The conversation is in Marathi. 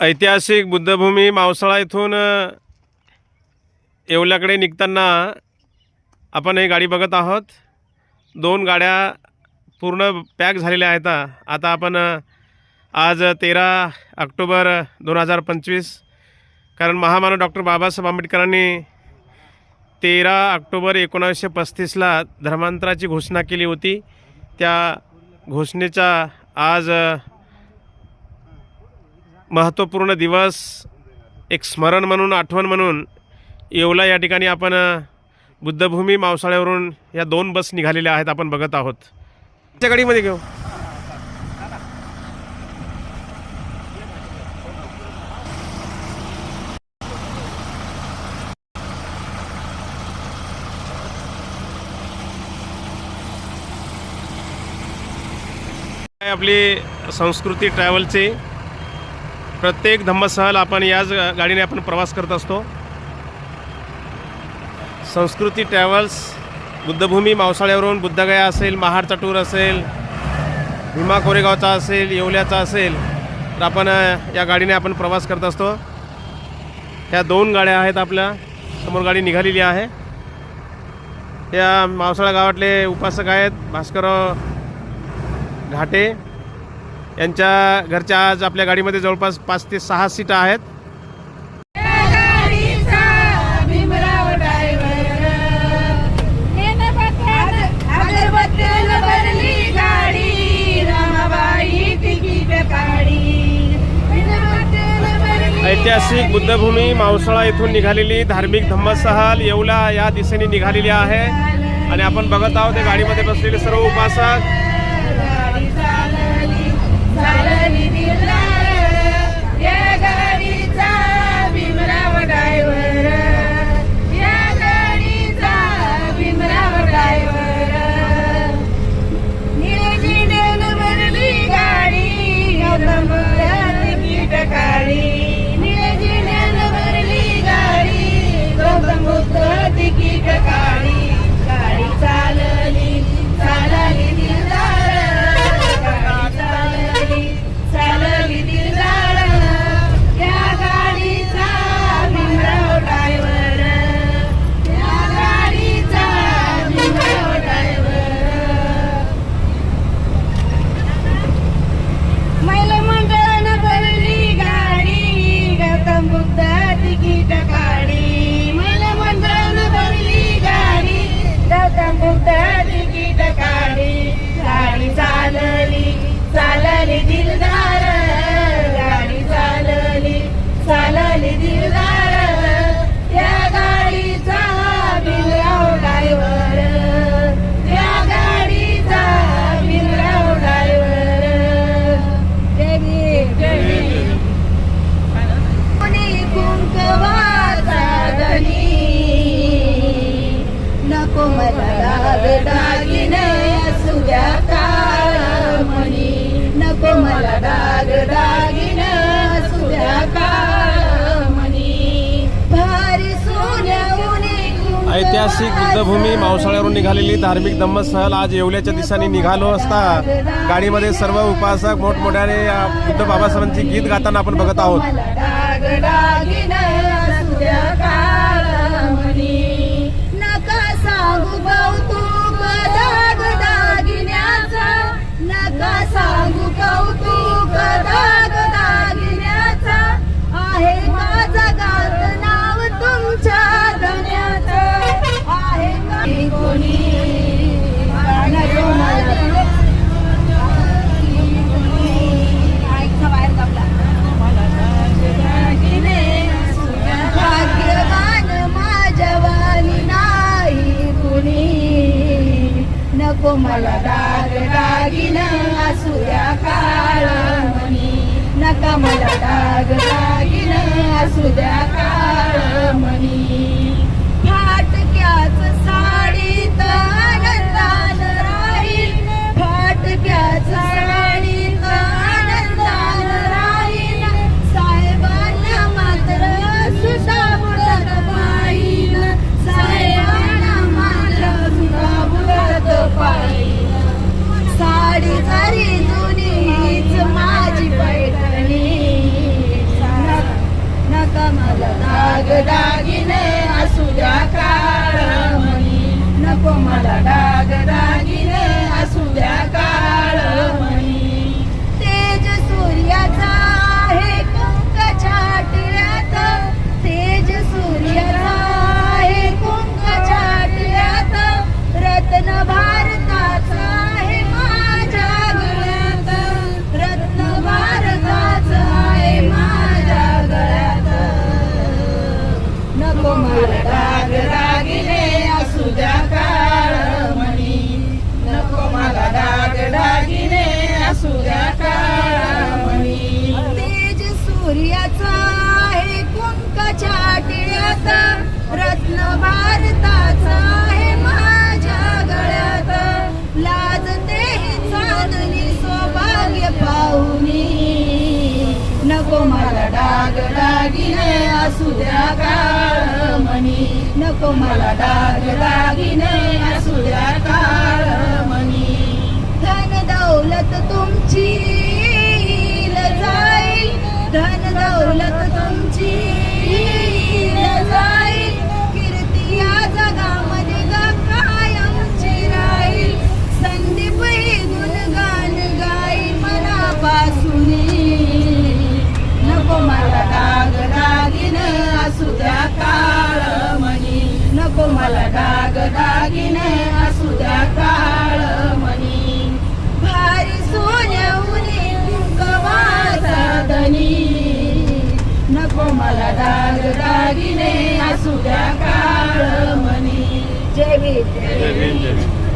ऐतिहासिक बुद्धभूमी मावसाळा इथून येवल्याकडे निघताना आपण ही गाडी बघत आहोत. दोन गाड्या पूर्ण पॅक झालेल्या आहेत. आता आपण आज तेरा ऑक्टोबर दोन हजार पंचवीस कारण महामानव डॉक्टर बाबासाहेब आंबेडकरांनी तेरा ऑक्टोबर एकोणावीसशे पस्तीसला धर्मांतराची घोषणा केली होती. त्या घोषणेचा आज महत्त्वपूर्ण दिवस एक स्मरण म्हणून आठवण म्हणून येवला या ठिकाणी आपण बुद्धभूमी मावसाळ्यावरून या दोन बस निघालेल्या आहेत आपण बघत आहोत. त्या गाडीमध्ये घेऊ. आपली संस्कृती ट्रॅव्हलची प्रत्येक धम्मसहल आपण याच गाडीने आपण प्रवास करत असतो. संस्कृती ट्रॅव्हल्स बुद्धभूमी मावसाळ्यावरून बुद्धगया असेल महाडचा टूर असेल भीमा कोरेगावचा असेल येवल्याचा असेल तर आपण या गाडीने आपण प्रवास करत असतो. ह्या दोन गाड्या आहेत आपल्या. समोर गाडी निघालेली आहे. या मावसाळा गावातले उपासक आहेत भास्करराव घाटे. यांच्या घरच्या आज आपल्या गाडीमध्ये जवळपास पाच ते सहा सीट आहेत. ऐतिहासिक बुद्धभूमी मावसाळा येथून निघालेली धार्मिक धम्मसहल येवला या दिशेने निघालेली आहे. आणि आपण बघत आहोत त्या गाडीमध्ये बसलेले सर्व उपासक. ऐतिहासिक बुद्धभूमी मावसाळ्यावरून निघालेली धार्मिक धम्मसहल आज येवल्याच्या दिशेने निघालो असता गाडीमध्ये सर्व उपासक मोठमोठ्याने बुद्ध बाबासाहेबांची गीत गाताना आपण बघत आहोत नको मला दाग दागिन असूया काळमणी नका मला दाग दागिन असुद्या काळ म्हणी मग दागिने असू द्या काळ नको मला डाग दाग नको मला डाग दागिने असू द्या काळ मणी नको मला डाग दागिने दागिने असू द्या काळ मणी भारी सोन्याहुनी कवाचा धनी. नको मला डाग दागिने असू द्या काळ भीम. जय भीम.